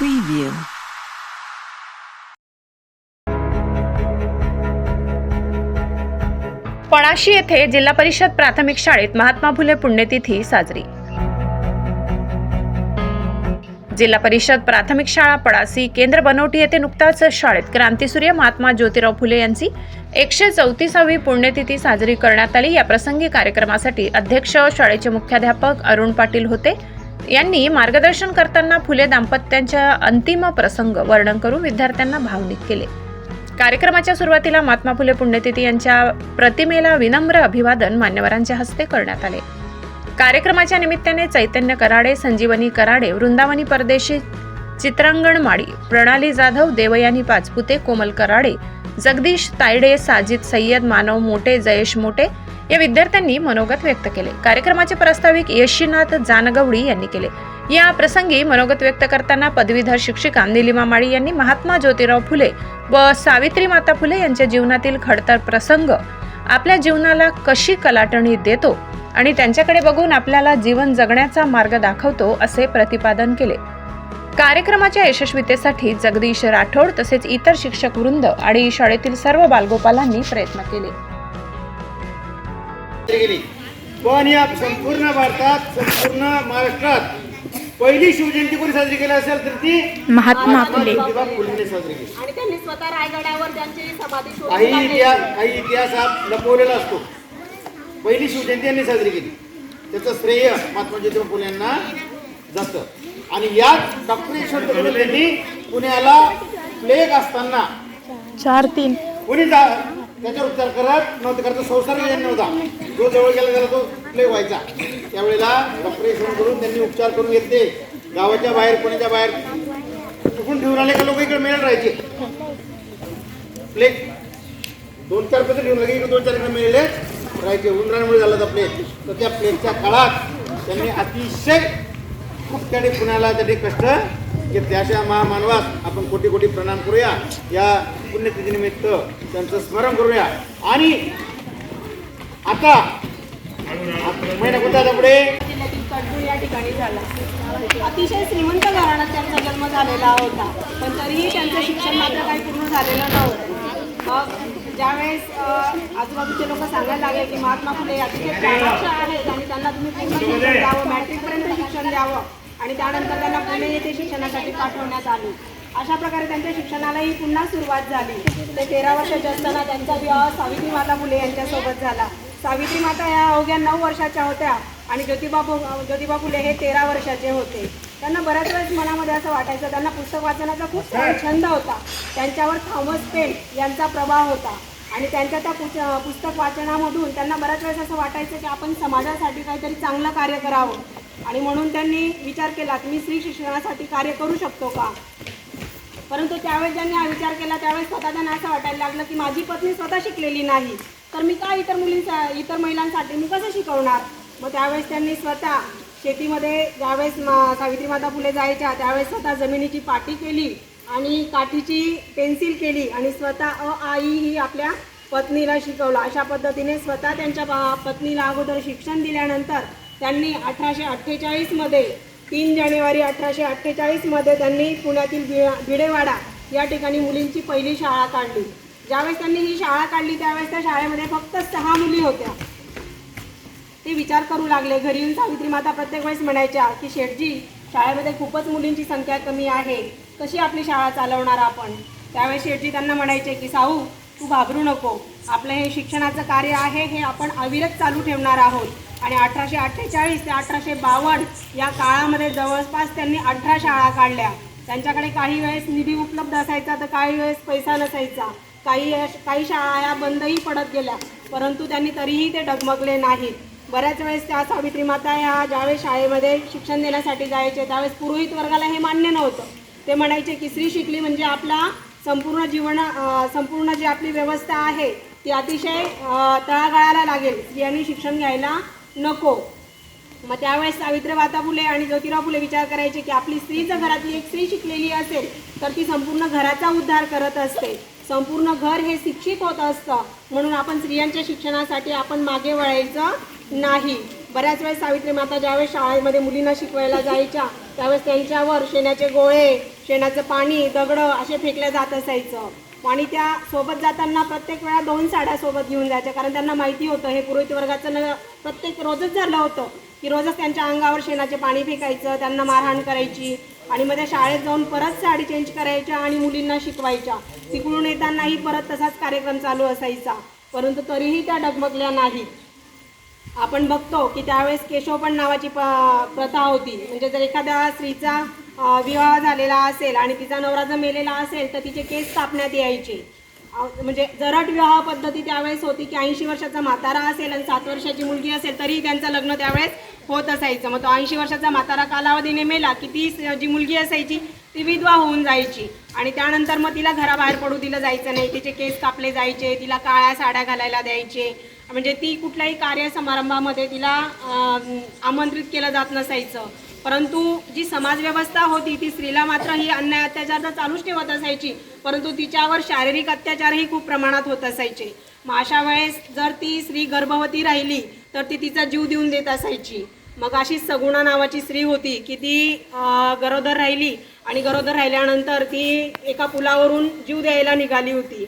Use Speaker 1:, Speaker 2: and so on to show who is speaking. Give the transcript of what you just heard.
Speaker 1: Preview. पणाशी येथे जिल्हा परिषद प्राथमिक शाळेत महात्मा फुले पुण्यतिथी साजरी. जिल्हा परिषद प्राथमिक शाळा पडासी केंद्र बनवटी येथे नुकताच शाळेत क्रांतीसूर्य महात्मा ज्योतिराव फुले यांची एकशे चौतीसावी पुण्यतिथी साजरी करण्यात आली. या प्रसंगी कार्यक्रमासाठी अध्यक्ष शाळेचे मुख्याध्यापक अरुण पाटील होते. यांनी मार्गदर्शन करताना फुले दाम्पत्यांच्या अंतिम प्रसंग वर्णन करून विद्यार्थ्यांना भावनिक केले. कार्यक्रमाच्या सुरुवातीला महात्मा फुले पुण्यतिथी यांच्या प्रतिमेला विनम्र अभिवादन मान्यवरांच्या हस्ते करण्यात आले. कार्यक्रमाच्या निमित्ताने चैतन्य कराडे संजीवनी कराडे वृंदावनी परदेशी चित्रांगण माळी प्रणाली जाधव देवयानी पाचपुते कोमल कराडे जगदीश तायडे साजिद सय्यद मानव मोटे जयेश मोटे या विद्यार्थ्यांनी मनोगत व्यक्त केले. कार्यक्रमाचे प्रास्ताविक यशीनाथ जानगवडी यांनी केले. या प्रसंगी मनोगत व्यक्त करताना पदवीधर शिक्षिका निलिमा माळी यांनी महात्मा ज्योतिराव फुले व सावित्री माता फुले यांच्या जीवनातील खडतर प्रसंग आपल्या जीवनाला कशी कलाटणी देतो आणि त्यांच्याकडे बघून आपल्याला जीवन जगण्याचा मार्ग दाखवतो असे प्रतिपादन केले. कार्यक्रमाच्या यशस्वीतेसाठी जगदीश राठोड तसेच इतर शिक्षक वृंद आणि शाळेतील सर्व बालगोपालांनी प्रयत्न केले.
Speaker 2: केली पण या संपूर्ण भारतात संपूर्ण महाराष्ट्रात पहिली शिवजयंती कोणी साजरी केली असेल तर ती
Speaker 3: महात्मा फुले.
Speaker 2: ज्योतिबा फुलेंनी साजरी केली.
Speaker 4: आणि त्यांनी स्वतः रायगडावर त्यांची समाधी शोधून
Speaker 2: काही
Speaker 4: काढली.
Speaker 2: इतिहास काही इतिहास हा लपवलेला असतो. पहिली शिवजयंती यांनी साजरी केली. त्याचं श्रेय महात्मा ज्योतिबा फुले यांना जातं. आणि याच डॉक्टर यशवंत फुले त्यांनी पुण्याला प्लेग असताना
Speaker 3: चार तीन.
Speaker 2: कोणी जा त्याच्यावर उपचार करत नव्हते करत संसार नव्हता. जो जवळ गेला त्याला तो प्ले व्हायचा? त्यावेळेला ऑपरेशन करून त्यांनी उपचार करून घेतले. गावाच्या बाहेर पुण्याच्या बाहेर. चुकून ठेवून आले का लोक इकडे मिळत राहायचे? प्लेग. दोन चार पैसे घेऊन लगे इकडे दोन चार इकडे मिळाले राहायचे. उंदरांमुळे झाला होता प्लेग तर त्या प्लेगच्या काळात त्यांनी अतिशय खूप त्याने पुण्याला त्यांनी कष्ट घेतले. अशा महामानवास आपण कोटी कोटी प्रणाम करूया. या पुण्यतिथीनिमित्त त्यांचं स्मरण करूया. आणि आता महिना कोणता आता पुढे?
Speaker 4: जिल्ह्यातील या ठिकाणी झाला अतिशय श्रीमंत घराण्यात त्यांचा जन्म झालेला होता. पण तरीही त्यांचं शिक्षण मात्र काही पूर्ण झालेलं नव्हतं. मग ज्यावेळेस आजूबाजूचे लोक सांगायला लागले की महात्मा फुले अतिशय चाणाक्ष आहेत आणि त्यांना तुम्ही पूर्ण शिक्षण द्यावं मॅट्रिकपर्यंत शिक्षण द्यावं. आणि त्यानंतर त्यांना पुणे येथे शिक्षणासाठी पाठवण्यात आले. अशा प्रकारे त्यांच्या शिक्षणालाही पुन्हा सुरुवात झाली. ते तेरा वर्षाचे असताना त्यांचा विवाह सावित्री माता फुले यांच्यासोबत झाला. सावित्री माता या अवघ्या नऊ वर्षाच्या होत्या आणि ज्योतिबा ज्योतिबा फुले हे तेरा वर्षाचे होते. त्यांना बऱ्याच वेळेस मनामध्ये असं वाटायचं त्यांना पुस्तक वाचनाचा खूप छंद होता. त्यांच्यावर थॉमस पेन यांचा प्रभाव होता. आणि त्यांच्या त्या पुस्तक वाचनामधून त्यांना बऱ्याच वेळेस असं वाटायचं की आपण समाजासाठी काहीतरी चांगलं कार्य करावं. आणि म्हणून त्यांनी विचार केला की मी स्त्री शिक्षणासाठी कार्य करू शकतो का? परंतु त्यावेळेस ज्यांनी हा विचार केला त्यावेळेस स्वतः त्यांना असं वाटायला लागलं की माझी पत्नी स्वतः शिकलेली नाही. तर मी का इतर मुलींचा इतर महिलांसाठी मी कसं शिकवणार? मग त्यावेळेस त्यांनी स्वतः शेतीमध्ये ज्यावेळेस मा सावित्री माता फुले जायच्या त्यावेळेस स्वतः जमिनीची पाटी केली आणि काठीची पेन्सिल केली आणि स्वतः अ आई ही आपल्या पत्नीला शिकवलं. अशा पद्धतीने स्वतः त्यांच्या पत्नीला अगोदर शिक्षण दिल्यानंतर त्यांनी अठराशे अठ्ठेचाळीसमध्ये तीन जानेवारी अठराशे अठ्ठेचाळीसमध्ये त्यांनी पुण्यातील बि भिडेवाडा या ठिकाणी मुलींची पहिली शाळा काढली. ज्यावेळेस त्यांनी ही शाळा काढली त्यावेळेस त्या शाळेमध्ये फक्त सहा मुली होत्या. ते विचार करू लागले घरी येऊन सावित्री माता प्रत्येक वेळेस म्हणायच्या की शेठजी शाळेमध्ये खूपच मुलींची संख्या कमी आहे. कशी आपली शाळा चालवणार आपण? त्यावेळेस शेठजी त्यांना म्हणायचे की साऊ तू घाबरू नको. आपलं हे शिक्षणाचं कार्य आहे हे आपण अविरत चालू ठेवणार आहोत. आणि अठराशे अठ्ठेचाळीस ते अठराशे बावन्न या काळामध्ये जवळपास त्यांनी अठरा शाळा काढल्या. त्यांच्याकडे काही वेळेस निधी उपलब्ध असायचा तर काही वेळेस पैसा नसायचा. काही काही शाळा या बंदही पडत गेल्या परंतु त्यांनी तरीही ते डगमगले नाहीत. बऱ्याच वेळेस त्या सावित्री माता ह्या ज्यावेळेस शाळेमध्ये शिक्षण देण्यासाठी जायचे त्यावेळेस पुरोहित वर्गाला हे मान्य नव्हतं. ते म्हणायचे की स्त्री शिकली म्हणजे आपला संपूर्ण जीवन संपूर्ण जी आपली व्यवस्था आहे ती अतिशय अं, तळागाळाला लागेल स्त्रियांनी शिक्षण घ्यायला नको. मग त्यावेळेस सावित्री माता फुले आणि ज्योतिराव फुले विचार करायचे की आपली स्त्री जर घरातली एक स्त्री शिकलेली असेल तर ती संपूर्ण घराचा उद्धार करत असते. संपूर्ण घर हे शिक्षित होत असतं म्हणून आपण स्त्रियांच्या शिक्षणासाठी आपण मागे वळायचं नाही. बऱ्याच वेळेस सावित्री माता ज्यावेळेस शाळेमध्ये मुलींना शिकवायला जायच्या त्यावेळेस त्यांच्यावर शेणाचे गोळे शेणाचं पाणी दगडं असे फेकले जात असायचं. आणि त्या सोबत जाताना प्रत्येक वेळा दोन साड्या सोबत घेऊन जायच्या. कारण त्यांना माहिती होतं हे पुरोहित वर्गाचं न प्रत्येक रोजच झालं होतं की रोजच त्यांच्या अंगावर शेणाचे पाणी फेकायचं त्यांना मारहाण करायची. आणि मग त्या शाळेत जाऊन परत साडी चेंज करायच्या आणि मुलींना शिकवायच्या. तिकडून येतानाही परत तसाच कार्यक्रम चालू असायचा. परंतु तरीही त्या डगमगल्या नाहीत. आपण बघतो की त्यावेळेस केशवपण नावाची प प्रथा होती. म्हणजे जर एखाद्या स्त्रीचा विवाह झालेला असेल आणि तिचा नवरा जर मेलेला असेल तर तिचे केस कापण्यात यायचे. म्हणजे जरट विवाह पद्धती त्यावेळेस होती की ऐंशी वर्षाचा म्हातारा असेल आणि सात वर्षाची मुलगी असेल तरी त्यांचं लग्न त्यावेळेस होत असायचं. मग तो ऐंशी वर्षाचा म्हातारा कालावधीने मेला की ती जी मुलगी असायची ती विधवा होऊन जायची. आणि त्यानंतर मग तिला घराबाहेर पडू दिलं जायचं नाही. तिचे केस कापले जायचे तिला काळ्या साड्या घालायला द्यायचे. म्हणजे ती कुठल्याही कार्य समारंभामध्ये तिला आमंत्रित केलं जात नसायचं. परंतु जी समाजव्यवस्था होती ती स्त्रीला मात्र ही अन्याय अत्याचार तर चालूच ठेवत असायची. परंतु तिच्यावर शारीरिक अत्याचारही खूप प्रमाणात होत असायचे. मग अशा वेळेस जर ती स्त्री गर्भवती राहिली तर ती तिचा जीव देऊन देत असायची. मग अशी सगुणा नावाची स्त्री होती की ती गरोदर राहिली आणि गरोदर राहिल्यानंतर ती एका पुलावरून जीव द्यायला निघाली होती.